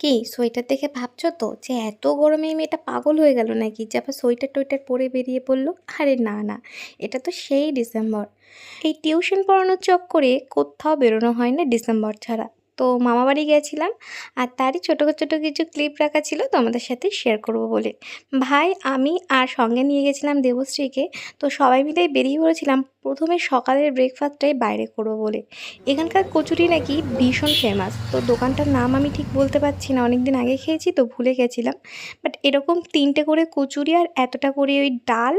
কি সোয়েটার দেখে ভাবছ তো যে এত গরমে মেয়েটা পাগল হয়ে গেল নাকি? যে আবার সোয়েটার টোয়েটার পরে বেরিয়ে পড়ল? আরে না না, এটা তো সেই ডিসেম্বর। এই টিউশন পড়ানোর চক করে কোথাও বেরোনো হয় না ডিসেম্বর ছাড়া। তো মামাবাড়ি গেছিলাম আর তারই ছোটো ছোটো কিছু ক্লিপ রাখা ছিল তোমাদের সাথে শেয়ার করব বলে। ভাই, আমি আর সঙ্গে নিয়ে গেছিলাম দেবশ্রীকে। তো সবাই মিলেই বেরিয়ে পড়েছিলাম প্রথমে সকালের ব্রেকফাস্টটাই বাইরে করব বলে। এখানকার কচুরি নাকি ভীষণ ফেমাস তো দোকানটার নাম আমি ঠিক বলতে পারছি না অনেক দিন আগে খেয়েছি তো ভুলে গেছিলাম। বাট এরকম তিনটে করে কচুরি আর এতটা করে ওই ডাল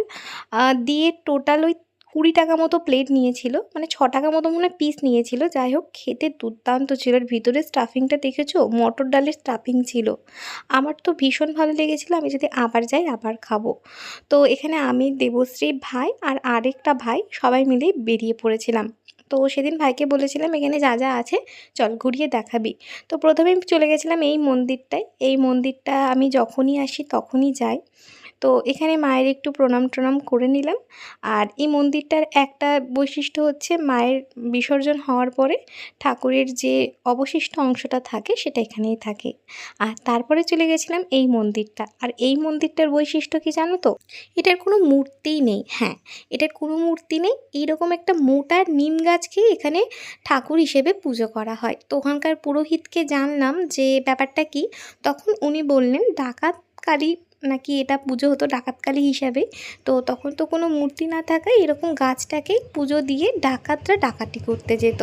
দিয়ে টোটাল ওই কুড়ি টাকা মতো প্লেট নিয়েছিল মানে ছ টাকা মতো মনে পিস নিয়েছিল। যাই হোক, খেতে দুর্দান্ত ছিল। আর ভিতরে স্টাফিংটা দেখেছ? মটর ডালের স্টাফিং ছিল। আমার তো ভীষণ ভালো লেগেছিল। আমি যদি আবার যাই, আবার খাব। তো এখানে আমি দেবশ্রী ভাই আর আরেকটা ভাই সবাই মিলে বেরিয়ে পড়েছিলাম। তো সেদিন ভাইকে বলেছিলাম, এখানে যা যা আছে, চল ঘুরিয়ে দেখাবি। তো প্রথমে চলে গেছিলাম এই মন্দিরটায়। এই মন্দিরটা আমি যখনই আসি তখনই যাই। তো এখানে মায়ের একটু প্রণাম টনাম করে নিলাম। আর এই মন্দিরটার একটা বৈশিষ্ট্য হচ্ছে মায়ের বিসর্জন হওয়ার পরে ঠাকুরের যে অবশিষ্ট অংশটা থাকে সেটা এখানেই থাকে। আর তারপরে চলে গেছিলাম এই মন্দিরটা। আর এই মন্দিরটার বৈশিষ্ট্য কি জানো তো? এটার কোনো মূর্তিই নেই। হ্যাঁ এটার কোনো মূর্তি নেই। এইরকম একটা মোটা নিম গাছকেই এখানে ঠাকুর হিসেবে পুজো করা হয়। তো ওখানকার পুরোহিতকে জানলাম যে ব্যাপারটা কি। তখন উনি বললেন ডাকাত কালী নাকি এটা পুজো হতো ডাকাতকালী হিসাবে? তো তখন তো কোনো মূর্তি না থাকায় এরকম গাছটাকেই পুজো দিয়ে ডাকাতরা ডাকাতি করতে যেত।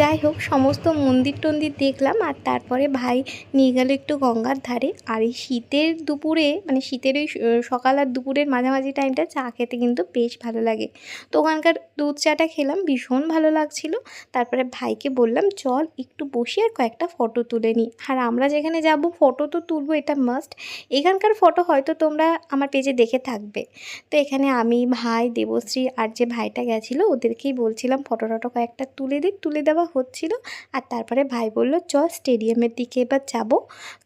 যাই হোক, সমস্ত মন্দির টন্দির দেখলাম আর তারপরে ভাই নিয়ে গেল একটু গঙ্গার ধারে। আর এই শীতের দুপুরে মানে শীতের ওই সকাল আর দুপুরের মাঝামাঝি টাইমটা চা খেতে কিন্তু বেশ ভালো লাগে। তো ওখানকার দুধ চাটা খেলাম, ভীষণ ভালো লাগছিল। তারপরে ভাইকে বললাম, চল একটু বসে আর কয়েকটা ফটো তুলে নিই আর আমরা যেখানে যাব ফটো তো তুলবো, এটা মাস্ট এখানকার ফটো হয়তো তোমরা আমার পেজে দেখে থাকবে। তো এখানে আমি, ভাই, দেবশ্রী আর যে ভাইটা গেছিল, ওদেরকেই বলছিলাম ফটো টটো কয়েকটা তুলে দিক তুলে দেওয়া হচ্ছিল। আর তারপরে ভাই বলল, চল স্টেডিয়ামের দিকে এবার যাব।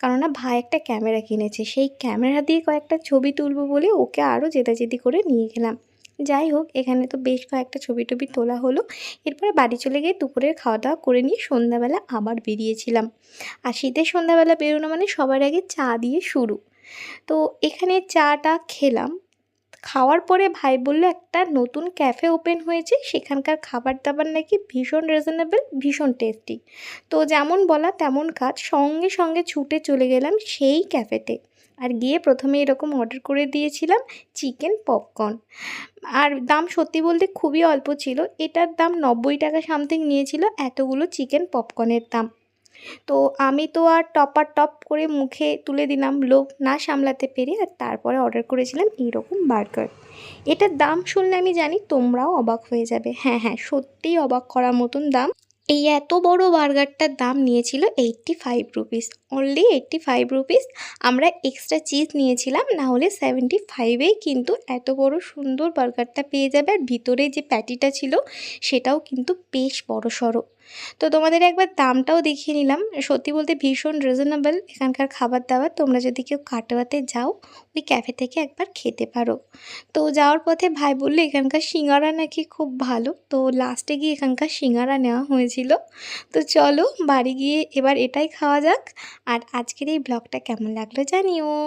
কেননা ভাই একটা ক্যামেরা কিনেছে। সেই ক্যামেরা দিয়ে কয়েকটা ছবি তুলবো বলে ওকে আরও জেদাজেদি করে নিয়ে গেলাম। যাই হোক, এখানে তো বেশ কয়েকটা ছবি টবি তোলা হলো। এরপরে বাড়ি চলে গিয়ে দুপুরের খাওয়া দাওয়া করে নিয়ে সন্ধ্যাবেলা আবার বেরিয়েছিলাম। আর শীতের সন্ধ্যাবেলা বেরোনো মানে সবার আগে চা দিয়ে শুরু। তো এখানে চাটা খেলাম। খাওয়ার পরে ভাই বলল, একটা নতুন ক্যাফে ওপেন হয়েছে। সেখানকার খাবার দাবার নাকি ভীষণ রিজনেবল ভীষণ টেস্টি তো যেমন বলা তেমন কাজ। সঙ্গে সঙ্গে ছুটে চলে গেলাম সেই ক্যাফেতে। আর গিয়ে প্রথমে এরকম অর্ডার করে দিয়েছিলাম চিকেন পপকর্ন আর দাম সত্যি বলতে খুবই অল্প ছিল। এটার দাম নব্বই টাকা সামথিং নিয়েছিল। এতগুলো চিকেন পপকর্নের দাম। তো আমি তো আর টপার টপ করে মুখে তুলে দিলাম, লোভ না সামলাতে পেরে আর তারপরে অর্ডার করেছিলাম এইরকম বার্গার এটার দাম শুনলে আমি জানি তোমরাও অবাক হয়ে যাবে। হ্যাঁ হ্যাঁ সত্যিই অবাক করার মতন দাম। এই এত বড় বার্গারটার দাম নিয়েছিল eighty five rupees only eighty five rupees আমরা এক্সট্রা চিজ নিয়েছিলাম, না হলে সেভেন্টি ফাইভেই কিন্তু এত বড় সুন্দর বার্গারটা পেয়ে যাবে। আর ভিতরে যে প্যাটিটা ছিল, সেটাও কিন্তু বেশ বড় সড়ো তো তোমাদের একবার দামটাও দেখিয়ে নিলাম। সত্যি বলতে ভীষণ রিজনেবল এখানকার খাবার দাবার। তোমরা যদি কেউ কাটোয়াতে যাও, ওই ক্যাফে থেকে একবার খেতে পারো। তো যাওয়ার পথে ভাই বলল, এখানকার সিঙ্গারা নাকি খুব ভালো। তো লাস্টে গিয়ে এখানকার সিঙ্গারা নেওয়া হয়েছিল। তো চলো, বাড়ি গিয়ে এবার এটাই খাওয়া যাক। আর আজকের এই ব্লগটা কেমন লাগল জানিও।